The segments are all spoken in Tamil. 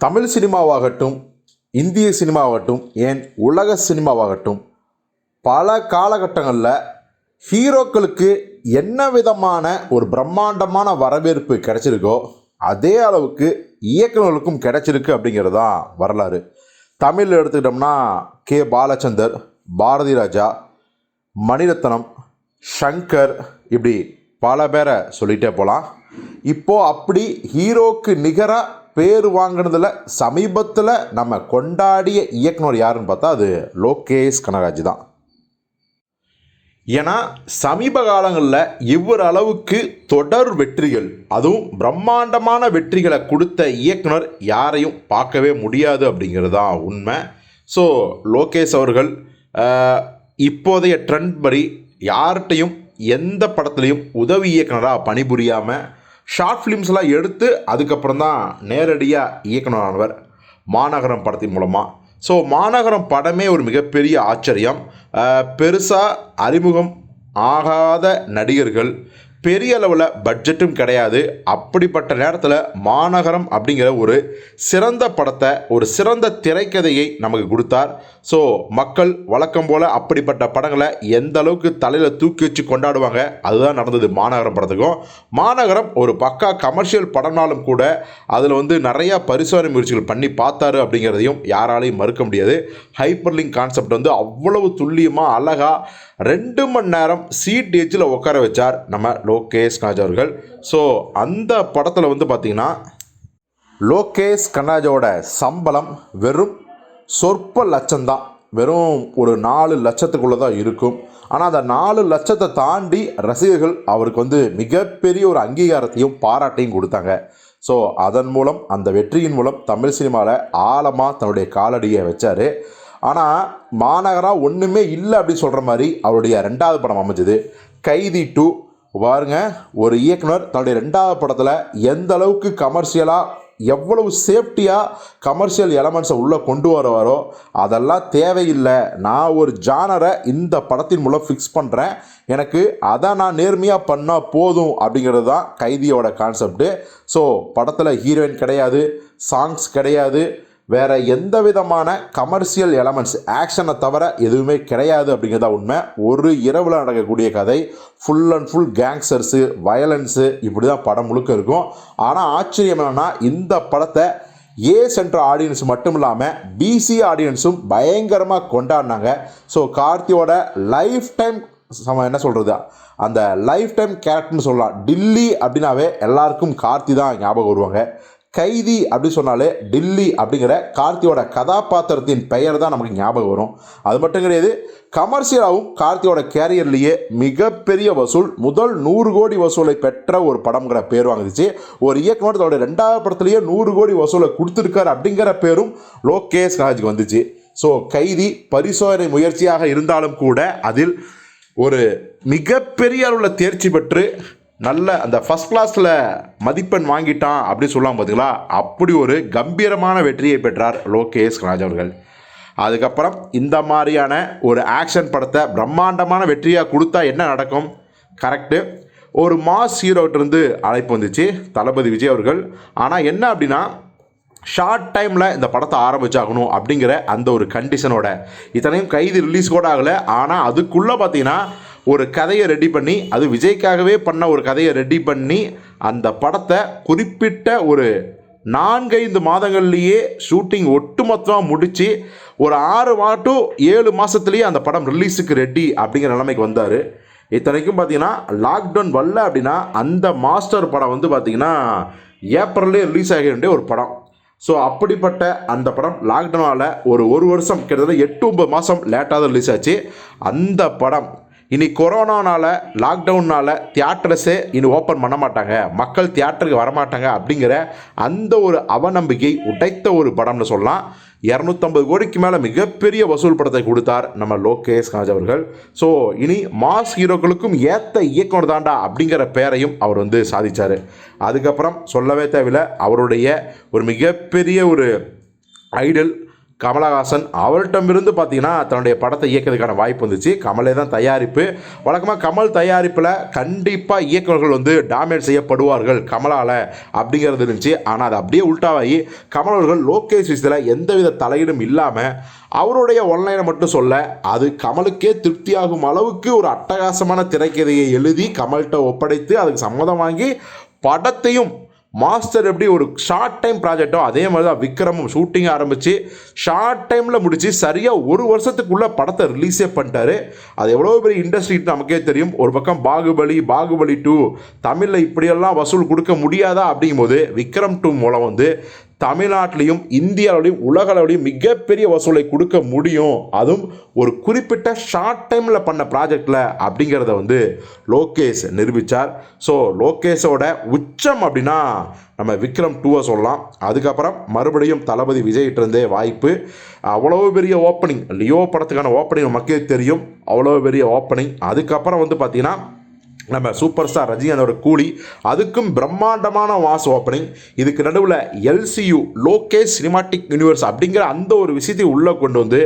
தமிழ் சினிமாவாகட்டும் இந்திய சினிமாவாகட்டும் ஏன் உலக சினிமாவாகட்டும் பல காலகட்டங்களில் ஹீரோக்களுக்கு என்ன விதமான ஒரு பிரம்மாண்டமான வரவேற்பு கிடைச்சிருக்கோ அதே அளவுக்கு இயக்குநர்களுக்கும் கிடைச்சிருக்கு அப்படிங்கிறது தான் வரலாறு. தமிழில் எடுத்துக்கிட்டோம்னா கே. பாலச்சந்தர் பாரதி ராஜா மணிரத்னம் ஷங்கர் இப்படி பல பேரை சொல்லிகிட்டே போகலாம் இப்போது அப்படி ஹீரோக்கு நிகராக பேர் வாங்கினதில் சமீபத்தில் நம்ம கொண்டாடிய இயக்குனர் யாருன்னு பார்த்தா அது லோகேஷ் கனகராஜ் தான். ஏன்னா சமீப காலங்களில் இவ்வொரு அளவுக்கு தொடர் வெற்றிகள் அதுவும் பிரம்மாண்டமான வெற்றிகளை கொடுத்த இயக்குனர் யாரையும் பார்க்கவே முடியாது அப்படிங்கிறது தான் உண்மை. ஸோ லோகேஷ் அவர்கள் இப்போதைய ட்ரெண்ட் படி யார்கிட்டையும் எந்த படத்துலையும் உதவி இயக்குனராக பணிபுரியாமல் ஷார்ட் ஃபிலிம்ஸ்லாம் எடுத்து அதுக்கப்புறம் தான் நேரடியாக இயக்குனரானவர் மாநகரம் படத்தின் மூலமாக ஸோ மாநகரம் படமே ஒரு மிகப்பெரிய ஆச்சரியம். பெருசாக அறிமுகம் ஆகாத நடிகர்கள் பெரிய அளவில் பட்ஜெட்டும் கிடையாது. அப்படிப்பட்ட நேரத்தில் மாநகரம் அப்படிங்கிற ஒரு சிறந்த படத்தை ஒரு சிறந்த திரைக்கதையை நமக்கு கொடுத்தார். ஸோ மக்கள் வழக்கம் போல் அப்படிப்பட்ட படங்களை எந்த அளவுக்கு தலையில் தூக்கி வச்சு கொண்டாடுவாங்க அதுதான் நடந்தது மாநகரம் படத்துக்கும். மாநகரம் ஒரு பக்கா கமர்ஷியல் படம்னாலும் கூட அதில் வந்து நிறையா பரிசோதனை முயற்சிகள் பண்ணி பார்த்தாரு அப்படிங்கிறதையும் யாராலையும் மறுக்க முடியாது. ஹைப்பர்லிங்க் கான்செப்ட் வந்து அவ்வளவு துல்லியமாக அழகாக ரெண்டு மணி நேரம் சீட் எஜ்ஜில் உட்கார வச்சார் நம்ம லோகேஷ் கனாஜ் அவர்கள். ஸோ அந்த படத்தில் வந்து பார்த்திங்கன்னா லோகேஷ் கனாஜோட சம்பளம் வெறும் சொற்ப லட்சம்தான். வெறும் ஒரு நாலு லட்சத்துக்குள்ளே தான் இருக்கும். ஆனால் அந்த நாலு லட்சத்தை தாண்டி ரசிகர்கள் அவருக்கு வந்து மிகப்பெரிய ஒரு அங்கீகாரத்தையும் பாராட்டையும் கொடுத்தாங்க. ஸோ அதன் மூலம் அந்த வெற்றியின் மூலம் தமிழ் சினிமாவில் ஆழமாக தன்னுடைய காலடியை வச்சார். ஆனால் மாநகரா ஒன்றுமே இல்லை அப்படின்னு சொல்கிற மாதிரி அவருடைய ரெண்டாவது படம் அமைஞ்சது. கைதி டூ பாருங்க ஒரு இயக்குனர் தன்னுடைய ரெண்டாவது படத்தில் எந்த அளவுக்கு கமர்ஷியலாக எவ்வளவு சேஃப்டியாக கமர்ஷியல் எலமெண்ட்ஸை உள்ளே கொண்டு வருவாரோ அதெல்லாம் தேவையில்லை. நான் ஒரு ஜானரை இந்த படத்தின் மூலம் ஃபிக்ஸ் பண்ணுறேன் எனக்கு அதை நான் நேர்மையாக பண்ணால் போதும் அப்படிங்கிறது தான் கைதியோட கான்செப்ட்டு ஸோ படத்தில் ஹீரோயின் கிடையாது சாங்ஸ் கிடையாது வேறு எந்த விதமான கமர்ஷியல் எலமெண்ட்ஸ் ஆக்ஷனை தவிர எதுவுமே கிடையாது அப்படிங்கிறதா உண்மை. ஒரு இரவில் நடக்கக்கூடிய கதை full and full gangsters violence இப்படி தான் படம் முழுக்க இருக்கும். ஆனால் ஆச்சரியம் என்னென்னா இந்த படத்தை ஏ சென்ற ஆடியன்ஸ் மட்டும் இல்லாமல் பிசி ஆடியன்ஸும் பயங்கரமாக கொண்டாடினாங்க. ஸோ கார்த்தியோட லைஃப் டைம் சம என்ன சொல்கிறது அந்த லைஃப் டைம் கேரக்டர்னு சொல்லலாம். டில்லி அப்படின்னாவே எல்லாருக்கும் கார்த்தி தான் ஞாபகம் வருவாங்க. கைதி அப்படி சொன்னாலே டில்லி அப்படிங்கிற கார்த்தியோட கதாபாத்திரத்தின் பெயர் தான் நமக்கு ஞாபகம் வரும். அது மட்டும் கிடையாது கமர்ஷியலாகவும் கார்த்தியோட கேரியர்லேயே மிகப்பெரிய வசூல் முதல் நூறு கோடி வசூலை பெற்ற ஒரு படம்ங்கிற பேர் வாங்குச்சு ஒரு இயக்குனர் தன்னோட ரெண்டாவது படத்துலேயே நூறு கோடி வசூலை கொடுத்துருக்காரு அப்படிங்கிற பேரும் லோகேஷ் ராஜுக்கு வந்துச்சு. ஸோ கைதி பரிசோதனை முயற்சியாக இருந்தாலும் கூட அதில் ஒரு மிகப்பெரிய அளவில் தேர்ச்சி பெற்று நல்ல அந்த ஃபஸ்ட் கிளாஸில் மதிப்பெண் வாங்கிட்டான் அப்படின்னு சொல்லலாம் பார்த்தீங்களா அப்படி ஒரு கம்பீரமான வெற்றியை பெற்றார் லோகேஷ் ராஜ் அவர்கள். அதுக்கப்புறம் இந்த மாதிரியான ஒரு ஆக்ஷன் படத்தை பிரம்மாண்டமான வெற்றியாக கொடுத்தா என்ன நடக்கும்? கரெக்டு ஒரு மாஸ் ஹீரோட்டிருந்து அழைப்பு வந்துச்சு தளபதி விஜய் அவர்கள். ஆனால் என்ன அப்படின்னா ஷார்ட் டைமில் இந்த படத்தை ஆரம்பிச்சாகணும் அப்படிங்கிற அந்த ஒரு கண்டிஷனோட இத்தனையும் கைது ரிலீஸ் கூட ஆகலை. ஆனால் அதுக்குள்ளே பார்த்தீங்கன்னா ஒரு கதையை ரெடி பண்ணி அது விஜய்க்காகவே பண்ண ஒரு கதையை ரெடி பண்ணி அந்த படத்தை குறிப்பிட்ட ஒரு நான்கைந்து மாதங்கள்லேயே ஷூட்டிங் ஒட்டுமொத்தமாக முடித்து ஒரு ஆறு மாட்டும் ஏழு மாதத்துலேயே அந்த படம் ரிலீஸுக்கு ரெடி அப்படிங்கிற நிலைமைக்கு வந்தார். இத்தனைக்கும் பார்த்தீங்கன்னா லாக்டவுன் வரல அப்படின்னா அந்த மாஸ்டர் படம் வந்து பார்த்திங்கன்னா ஏப்ரல்லே ரிலீஸ் ஆக வேண்டிய ஒரு படம். ஸோ அப்படிப்பட்ட அந்த படம் லாக்டவுனால் ஒரு ஒரு வருஷம் கிட்டத்தட்ட எட்டு ஒன்பது மாதம் லேட்டாக தான் ரிலீஸ் ஆச்சு. அந்த படம் இனி கொரோனானால லாக்டவுனால் தியேட்டர்ஸே இனி ஓப்பன் பண்ண மாட்டாங்க மக்கள் தியேட்டருக்கு வரமாட்டாங்க அப்படிங்கிற அந்த ஒரு அவநம்பிக்கை உடைத்த ஒரு படம்னு சொல்லலாம். இரநூத்தம்பது கோடிக்கு மேலே மிகப்பெரிய வசூல் படத்தை கொடுத்தார் நம்ம லோகேஷ் காஜ் அவர்கள். ஸோ இனி மாஸ் ஹீரோக்களுக்கும் ஏற்ற இயக்குனர் தாண்டா அப்படிங்கிற பெயரையும் அவர் வந்து சாதித்தார் அதுக்கப்புறம் சொல்லவே தேவையில்லை அவருடைய ஒரு மிகப்பெரிய ஒரு ஐடல் கமலஹாசன் அவர்கிட்டமிருந்து பார்த்தீங்கன்னா தன்னுடைய படத்தை இயக்கிறதுக்கான வாய்ப்பு வந்துச்சு. கமலே தான் தயாரிப்பு. வழக்கமாக கமல் தயாரிப்பில் கண்டிப்பாக இயக்குநர்கள் வந்து டாமினேட் செய்யப்படுவார்கள் கமலால் அப்படிங்கிறது இருந்துச்சு. ஆனால் அது அப்படியே உல்டாவாகி கமல் அவர்கள் லோகேஷ் விஷயத்தில் எந்தவித தலையீடும் இல்லாமல் அவருடைய ஒன்லைனை மட்டும் சொல்ல அது கமலுக்கே திருப்தியாகும் அளவுக்கு ஒரு அட்டகாசமான திரைக்கதையை எழுதி கமல்கிட்ட ஒப்படைத்து அதுக்கு சம்மதம் வாங்கி படத்தையும் மாஸ்டர் எப்படி ஒரு ஷார்ட் டைம் ப்ராஜெக்டோ அதே மாதிரி தான் விக்ரமும் ஷூட்டிங் ஆரம்பித்து ஷார்ட் டைமில் முடித்து சரியாக ஒரு வருஷத்துக்குள்ளே படத்தை ரிலீஸே பண்ணிட்டாரு. அது எவ்வளோ பெரிய இண்டஸ்ட்ரி நமக்கே தெரியும். ஒரு பக்கம் பாகுபலி பாகுபலி டூ தமிழில் இப்படியெல்லாம் வசூல் கொடுக்க முடியாதா அப்படிங்கும்போது விக்ரம் டூ மூலம் வந்து தமிழ்நாட்டிலையும் இந்தியாவிலையும் உலகளவிலையும் மிகப்பெரிய வசூலை கொடுக்க முடியும். அதுவும் ஒரு குறிப்பிட்ட ஷார்ட் டைமில் பண்ண ப்ராஜெக்டில் அப்படிங்கிறத வந்து லோகேஷ் நிரூபித்தார் ஸோ லோகேஷோட உச்சம் அப்படின்னா நம்ம விக்ரம் டூவை சொல்லலாம். அதுக்கப்புறம் மறுபடியும் தளபதி விஜய்கிட்டருந்தே வாய்ப்பு. அவ்வளோ பெரிய ஓப்பனிங் லியோ படத்துக்கான ஓப்பனிங் நமக்கே தெரியும். அவ்வளோ பெரிய ஓப்பனிங் அதுக்கப்புறம் வந்து பார்த்திங்கன்னா நம்ம சூப்பர் ஸ்டார் ரஜினிகாந்தோட கூலி. அதுக்கும் பிரம்மாண்டமான வாஸ் ஓப்பனிங் இதுக்கு நடுவில் எல்சியு லோகேஷ் சினிமாட்டிக் யூனிவர்ஸ் அப்படிங்கிற அந்த ஒரு விஷயத்தையும் உள்ளே கொண்டு வந்து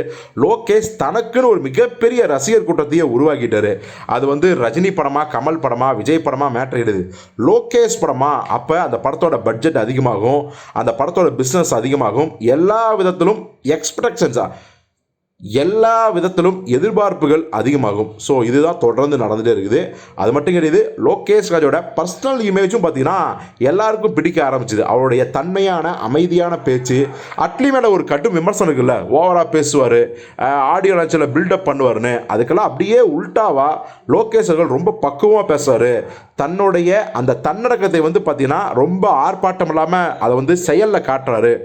லோகேஷ் தனக்குன்னு ஒரு மிகப்பெரிய ரசிகர் கூட்டத்தையே உருவாக்கிட்டாரு. அது வந்து ரஜினி படமாக கமல் படமா விஜய் படமாக மேட்ரு இடுது லோகேஷ் படமாக அப்போ அந்த படத்தோட பட்ஜெட் அதிகமாகும். அந்த படத்தோட பிஸ்னஸ் அதிகமாகும். எல்லா விதத்திலும் எக்ஸ்பெக்டேஷன்ஸா எல்லா விதத்திலும் எதிர்பார்ப்புகள் அதிகமாகும். ஸோ இதுதான் தொடர்ந்து நடந்துகிட்டே இருக்குது. அது மட்டும் கிடையாது லோகேஷ் ராஜோட பர்சனல் இமேஜும் பார்த்தீங்கன்னா எல்லாருக்கும் பிடிக்க ஆரம்பிச்சிது. அவருடைய தன்மையான அமைதியான பேச்சு அட்லி மேலே ஒரு கட்டு விமர்சனம் இருக்குல்ல ஓவராக பேசுவார் ஆடியோ லான்ச்சில் பில்டப் பண்ணுவார்னு அதுக்கெல்லாம் அப்படியே உல்டாவா லோகேஷ் அவர்கள் ரொம்ப பக்குவமாக பேசுவார். தன்னுடைய அந்த தன்னடக்கத்தை வந்து பார்த்தீங்கன்னா ரொம்ப ஆர்ப்பாட்டம் இல்லாமல் அதை வந்து செயலில் காட்டுறாரு.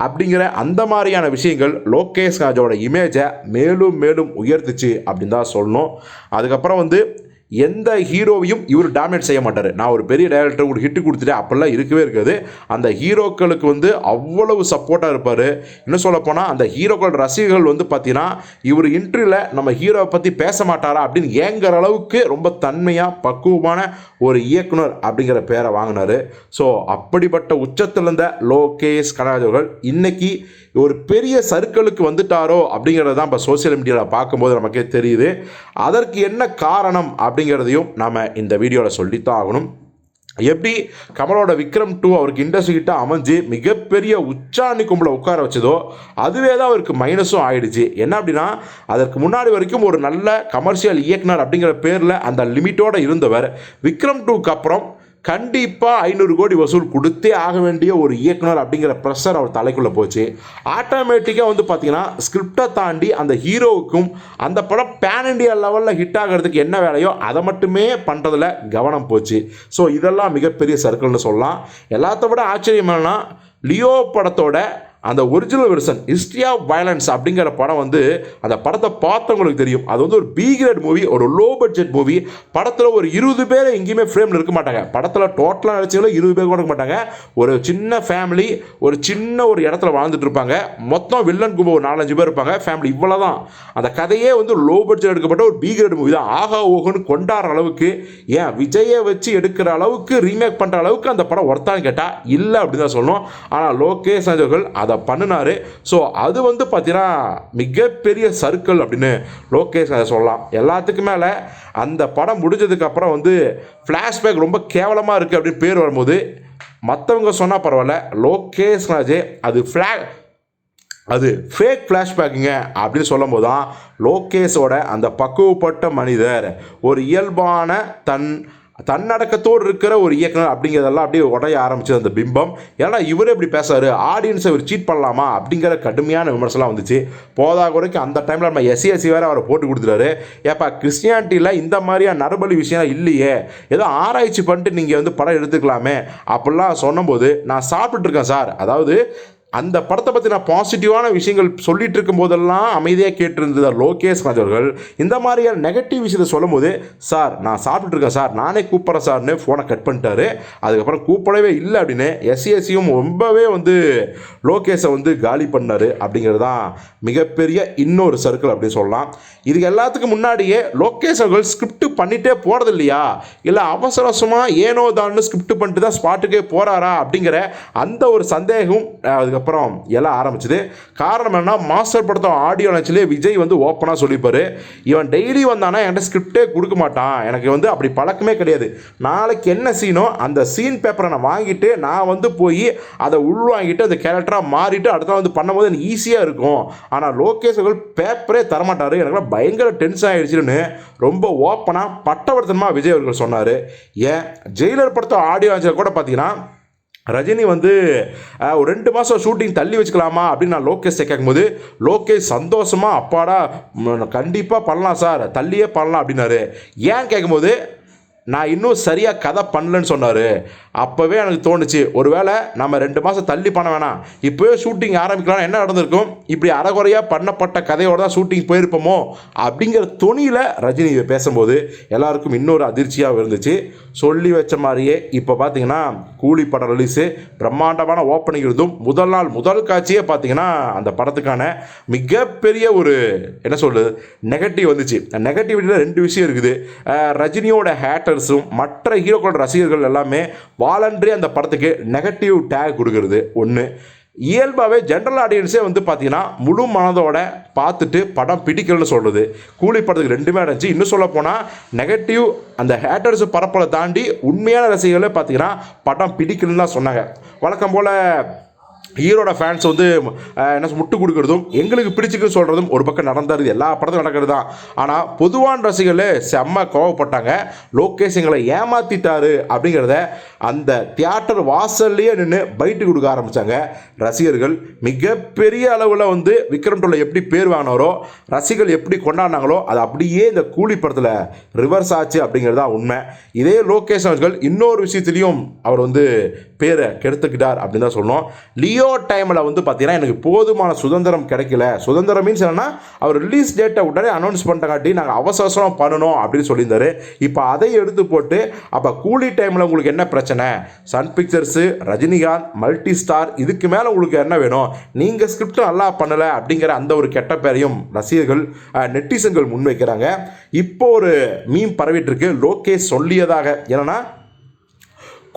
அப்படிங்கிற அந்த மாதிரியான விஷயங்கள் லோகேஷ் ராஜோட இமேஜை மேலும் மேலும் உயர்த்துச்சு அப்படின்னு தான் சொல்லணும். அதுக்கப்புறம் வந்து எந்த ஹீரோவையும் இவர் டேமேஜ் செய்ய மாட்டார். நான் ஒரு பெரிய டேரக்டர் ஒரு ஹிட்டு கொடுத்துட்டேன். அப்படிலாம் இருக்கவே இருக்காது. அந்த ஹீரோக்களுக்கு வந்து அவ்வளவு சப்போர்ட்டாக இருப்பார். இன்னும் சொல்லப்போனால் அந்த ஹீரோக்கள் ரசிகர்கள் வந்து பார்த்தீங்கன்னா இவர் இன்ட்ரியில் நம்ம ஹீரோவை பற்றி பேச மாட்டாரா அப்படின்னு ஏங்குற அளவுக்கு ரொம்ப தன்மையாக பக்குவமான ஒரு இயக்குனர் அப்படிங்கிற பேரை வாங்கினார். ஸோ அப்படிப்பட்ட உச்சத்தில் இருந்த லோகேஷ் கனராஜ் அவர்கள் ஒரு பெரிய சர்க்கிளுக்கு வந்துட்டாரோ அப்படிங்கிறத தான் இப்போ சோசியல் மீடியாவில் பார்க்கும்போது நமக்கே தெரியுது. அதற்கு என்ன காரணம் அப்படிங்கிறதையும் நாம் இந்த வீடியோவில் சொல்லித்தான் ஆகணும். எப்படி கமலோட விக்ரம் டூ அவருக்கு இண்டஸ்ட்ரி கிட்ட அமைஞ்சு மிகப்பெரிய உச்சாணி கும்பலை உட்கார வச்சதோ அதுவே தான் அவருக்கு மைனஸும் ஆயிடுச்சு. என்ன அப்படின்னா அதற்கு முன்னாடி வரைக்கும் ஒரு நல்ல கமர்ஷியல் இயக்குனர் அப்படிங்கிற பேரில் அந்த லிமிட்டோடு இருந்தவர். விக்ரம் டூக்கு அப்புறம் கண்டிப்பாக ஐநூறு கோடி வசூல் கொடுத்தே ஆக வேண்டிய ஒரு இயக்குனர் அப்படிங்கிற ப்ரெஷர் அவர் தலைக்குள்ளே போச்சு. ஆட்டோமேட்டிக்காக வந்து பார்த்தீங்கன்னா ஸ்கிரிப்டை தாண்டி அந்த ஹீரோவுக்கும் அந்த படம் பேன் இண்டியா லெவலில் ஹிட் ஆகிறதுக்கு என்ன வேலையோ அதை மட்டுமே பண்ணுறதுல கவனம் போச்சு. ஸோ இதெல்லாம் மிகப்பெரிய சர்க்கிள்னு சொல்லலாம். எல்லாத்த விட ஆச்சரியம் என்னன்னா லியோ படத்தோட அந்த original version history of violence அப்படிங்கிற படம் வந்து அந்த படத்தை பார்த்தவங்களுக்கு தெரியும். அது வந்து ஒரு பி கிரேட் மூவி ஒரு லோ பட்ஜெட் மூவி படத்தில் ஒரு இருபது பேர் எங்கேயுமே ஃப்ரேமில் இருக்க மாட்டாங்க. படத்தில் டோட்டலாக நடிச்சவங்களும் இருபது பேர் கூட இருக்க மாட்டாங்க. ஒரு சின்ன ஃபேமிலி ஒரு சின்ன ஒரு இடத்துல வாழ்ந்துட்டு இருப்பாங்க. மொத்தம் வில்லன் கும்பல் ஒரு நாலஞ்சு பேர் இருப்பாங்க. ஃபேமிலி இவ்வளோ தான் அந்த கதையே வந்து லோ பட்ஜெட் எடுக்கப்பட்ட ஒரு பி கிரேட் மூவி தான். ஆகா ஓகோன்னு கொண்டாடுற அளவுக்கு ஏன் விஜயை வச்சு எடுக்கிற அளவுக்கு ரீமேக் பண்ணுற அளவுக்கு அந்த படம் ஒர்த்தான்னு கேட்டால் இல்லை அப்படின்னு தான் சொல்லணும். ஆனால் லோகேஷ் அவர்கள் அதை பண்ணினாரு. ஸோ அது வந்து பார்த்தீங்கன்னா மிகப்பெரிய சர்க்கிள் அப்படின்னு லோகேஷ் அதை சொல்லலாம். எல்லாத்துக்கும் மேலே அந்த படம் முடிஞ்சதுக்கப்புறம் வந்து ஃப்ளாஷ்பேக் ரொம்ப கேவலமாக இருக்குது அப்படின்னு பேர் வரும்போது மற்றவங்க சொன்னால் பரவாயில்ல லோகேஷ் ராஜே அது ஃப்ளா அது ஃபேக் ஃப்ளாஷ்பேக்குங்க அப்படின்னு சொல்லும் போது தான் லோகேஷோட அந்த பக்குவப்பட்ட மனிதர் ஒரு இயல்பான தன் தன்னடக்கத்தோடு இருக்கிற ஒரு இயக்குனர் அப்படிங்கிறதெல்லாம் அப்படியே உடைய ஆரம்பிச்சது அந்த பிம்பம். ஏன்னா இவரே இப்படி பேசுறாரு ஆடியன்ஸை இவர் சீட் பண்ணலாமா? அப்படிங்கிற கடுமையான விமர்சனம் வந்துச்சு. போதா குறைக்கு அந்த டைமில் நம்ம எஸ்சிஎஸ்சி வேறு அவரை போட்டு கொடுத்துட்டாரு. ஏப்பா கிறிஸ்டியானிட்டியில் இந்த மாதிரியான நரபலி விஷயம் இல்லையே. ஏதோ ஆராய்ச்சி பண்ணிட்டு நீங்கள் வந்து படம் எடுத்துக்கலாமே. அப்படிலாம் சொன்னபோது நான் சாப்பிட்டுருக்கேன் சார். அதாவது அந்த படத்தை பற்றி நான் பாசிட்டிவான விஷயங்கள் சொல்லிட்டு இருக்கும் போதெல்லாம் அமைதியாக கேட்டிருந்தது லோகேஷ் ராஜ் அவர்கள். இந்த மாதிரியான நெகட்டிவ் விஷயத்தை சொல்லும் போது சார் நான் சாப்பிட்டுட்டு இருக்கேன் சார். நானே கூப்பிட்றேன் சார்னு ஃபோனை கட் பண்ணிட்டாரு. அதுக்கப்புறம் கூப்பிடவே இல்லை அப்படின்னு எஸ்சிஎஸ்சியும் ரொம்பவே வந்து லோகேஷை வந்து காலி பண்ணார் அப்படிங்கிறது தான் மிகப்பெரிய இன்னொரு சர்க்கிள் அப்படின்னு சொல்லலாம். இதுக்கு எல்லாத்துக்கும் முன்னாடியே லோகேஷ் அவர்கள் ஸ்கிரிப்ட் பண்ணிகிட்டே போகிறது இல்லையா? இல்லை அவசர அவசரமாக ஏனோ தான்னு ஸ்கிரிப்ட் பண்ணிட்டு தான் ஸ்பாட்டுக்கே போகிறாரா அப்படிங்கிற அந்த ஒரு சந்தேகம் அதுக்கு அதுக்கப்புறம் எல்லாம் ஆரம்பிச்சது. காரணம் என்ன மாஸ்டர் படத்தோட ஆடியோ நினச்சிலே விஜய் வந்து ஓப்பனாக சொல்லிப்பார். இவன் டெய்லி வந்தானா என்கிட்ட ஸ்கிரிப்டே கொடுக்க மாட்டான். எனக்கு வந்து அப்படி பழக்கமே கிடையாது. நாளைக்கு என்ன சீனோ அந்த சீன் பேப்பரை நான் வாங்கிட்டு நான் வந்து போய் அதை உள்வாங்கிட்டு அந்த கேரக்டராக மாறிட்டு அடுத்த வந்து பண்ணும்போது எனக்கு ஈஸியாக இருக்கும். ஆனால் லோகேஷ் அவர்கள் பேப்பரே தரமாட்டார். எனக்குலாம் பயங்கர டென்ஷன் ஆகிடுச்சுன்னு ரொம்ப ஓப்பனாக பட்டவர்த்தனமாக விஜய் அவர்கள் சொன்னார். ஏன்? ஜெயிலர் படத்தை ஆடியோ லான்ச்சில் கூட பார்த்தீங்கன்னா ரஜினி வந்து ஒரு ரெண்டு மாதம் ஷூட்டிங் தள்ளி வச்சுக்கலாமா? அப்படின்னு நான் லோகேஷை கேட்கும்போது லோகேஷ் சந்தோஷமாக அப்பாடா கண்டிப்பாக பண்ணலாம் சார் தள்ளியே பண்ணலாம் அப்படின்னாரு. ஏன் கேட்கும்போது நான் இன்னும் சரியாக கதை பண்ணலன்னு சொன்னார். அப்போவே எனக்கு தோணுச்சு ஒருவேளை நம்ம ரெண்டு மாதம் தள்ளி பண்ண வேணாம். இப்போவே ஷூட்டிங் ஆரம்பிக்கலாம் என்ன நடந்திருக்கும்? இப்படி அறகுறையாக பண்ணப்பட்ட கதையோட தான் ஷூட்டிங் போயிருப்போமோ? அப்படிங்கிற துணியில் ரஜினி இதை பேசும்போது எல்லாருக்கும் இன்னொரு அதிர்ச்சியாக இருந்துச்சு. சொல்லி வச்ச மாதிரியே இப்போ பார்த்தீங்கன்னா கூலி படம் ரிலீஸு பிரம்மாண்டமான ஓப்பனிங் இருந்தும் முதல் நாள் முதல் காட்சியே பார்த்தீங்கன்னா அந்த படத்துக்கான மிகப்பெரிய ஒரு என்ன சொல்லுது நெகட்டிவ் வந்துச்சு. நெகட்டிவிட்டியில் ரெண்டு விஷயம் இருக்குது. ரஜினியோட ஹேட்டர்ஸும் மற்ற ஹீரோக்களோட ரசிகர்கள் எல்லாமே வாலண்ட்ரி அந்த படத்துக்கு நெகட்டிவ் டேக் கொடுக்கறது ஒன்று இயல்பாகவே ஜென்ரல் ஆடியன்ஸே வந்து பார்த்தீங்கன்னா முழு மனதோட பார்த்துட்டு படம் பிடிக்கலன்னு சொல்கிறது கூலி படத்துக்கு ரெண்டுமே அடைஞ்சு. இன்னும் சொல்ல போனால் நெகட்டிவ் அந்த ஹேட்டர்ஸ் பரப்பலை தாண்டி உண்மையான ரசிகர்களே பார்த்தீங்கன்னா படம் பிடிக்கலன்னு தான் சொன்னாங்க. வழக்கம் போல் ஹீரோட ஃபேன்ஸ் வந்து என்ன முட்டு கொடுக்கறதும் எங்களுக்கு பிடிச்சிக்குன்னு சொல்கிறதும் ஒரு பக்கம் நடந்துருது எல்லா படத்தும் நடக்கிறது தான். ஆனால் பொதுவான ரசிகர்களே செம்ம கோவப்பட்டாங்க. லோகேஷ் எங்களை ஏமாற்றிட்டாரு அப்படிங்கிறத அந்த தியேட்டர் வாசல்லையே நின்று பைட்டு கொடுக்க ஆரம்பித்தாங்க ரசிகர்கள் மிகப்பெரிய அளவில் வந்து விக்ரம் டோல எப்படி பேர் வாங்கினாரோ ரசிகர்கள் எப்படி கொண்டாடினாங்களோ அது அப்படியே இந்த கூலி படத்தில் ரிவர்ஸ் ஆச்சு அப்படிங்கிறது தான் உண்மை. இதே லோகேஷ் அவர்கள் இன்னொரு விஷயத்துலையும் அவர் வந்து பேரை கெடுத்துக்கிட்டார் அப்படின்னு தான் சொல்லணும். லியோ டைமில் வந்து பார்த்தீங்கன்னா எனக்கு போதுமான சுதந்திரம் கிடைக்கல. சுதந்திரம் மீன்ஸ் என்னென்னா அவர் ரிலீஸ் டேட்டை உடனே அனௌன்ஸ் பண்ணிட்டங்காட்டி நாங்கள் அவசர அவசரம் பண்ணணும் அப்படின்னு சொல்லியிருந்தாரு. இப்போ அதை எடுத்து போட்டு அப்போ கூலி டைமில் உங்களுக்கு என்ன பிரச்சனை? பிரச்சனை. Sun pictures Rajinikanth multi star இதுக்கு மேலே உங்களுக்கு என்ன வேணும்? நீங்கள் ஸ்கிரிப்ட் நல்லா பண்ணலை அப்படிங்கிற அந்த ஒரு கெட்ட பேரையும் ரசிகர்கள் நெட்டிசன்கள் முன்வைக்கிறாங்க. இப்போ ஒரு மீம் பரவிட்டுருக்கு. லோகேஷ் சொல்லியதாக. என்னென்னா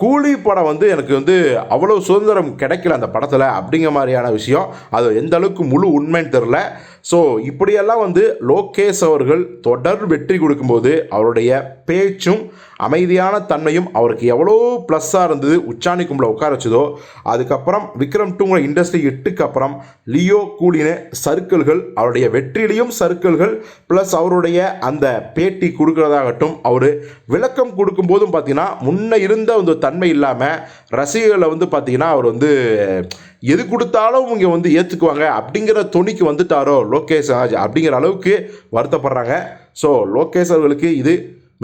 கூலி படம் வந்து எனக்கு வந்து அவ்வளோ சுதந்திரம் கிடைக்கல அந்த படத்தில் அப்படிங்கிற மாதிரியான விஷயம். அது எந்த அளவுக்கு முழு உண்மைன்னு தெரில ஸோ இப்படியெல்லாம் வந்து லோகேஷ் அவர்கள் தொடர் வெற்றி கொடுக்கும்போது அவருடைய பேச்சும் அமைதியான தன்மையும் அவருக்கு எவ்வளோ ப்ளஸ்ஸாக இருந்தது உச்சாணி கும்பல உட்கார வச்சதோ அதுக்கப்புறம் விக்ரம் டூங்கிற இண்டஸ்ட்ரி எட்டுக்கு அப்புறம் லியோ கூலின சர்க்கிள்கள் அவருடைய வெற்றிலையும் சர்க்கிள்கள் ப்ளஸ் அவருடைய அந்த பேட்டி கொடுக்குறதாகட்டும் அவர் விளக்கம் கொடுக்கும்போதும் பார்த்தீங்கன்னா முன்ன இருந்த அந்த தன்மை இல்லாமல் ரசிகர்களை வந்து பார்த்தீங்கன்னா அவர் வந்து எது கொடுத்தாலும் இவங்க வந்து ஏற்றுக்குவாங்க அப்படிங்கிற துணிக்கு வந்துட்டாரோ லோகேஷ் ராஜ் அப்படிங்கிற அளவுக்கு வருத்தப்படுறாங்க. ஸோ லோகேஷ் அவர்களுக்கு இது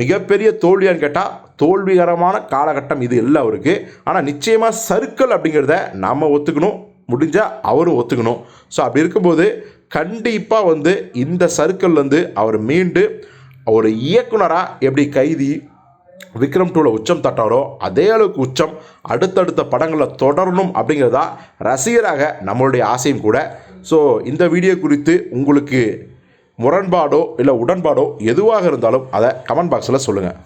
மிகப்பெரிய தோல்வியான்னு கேட்டால் தோல்விகரமான காலகட்டம் இது இல்லை அவருக்கு. ஆனால் நிச்சயமாக சர்க்கிள் அப்படிங்கிறத நம்ம ஒத்துக்கணும். முடிஞ்சால் அவரும் ஒத்துக்கணும். ஸோ அப்படி இருக்கும்போது கண்டிப்பாக வந்து இந்த சர்க்கிள்லேருந்து அவர் மீண்டு ஒரு இயக்குனராக எப்படி கைதி விக்ரம் டூவில் உச்சம் தட்டாரோ அதே அளவுக்கு உச்சம் அடுத்தடுத்த படங்களில் தொடரணும் அப்படிங்கிறதா ரசிகராக நம்மளுடைய ஆசையும் கூட. ஸோ இந்த வீடியோ குறித்து உங்களுக்கு முரண்பாடோ இல்லை உடன்பாடோ எதுவாக இருந்தாலும் அதை கமெண்ட் பாக்ஸில் சொல்லுங்கள்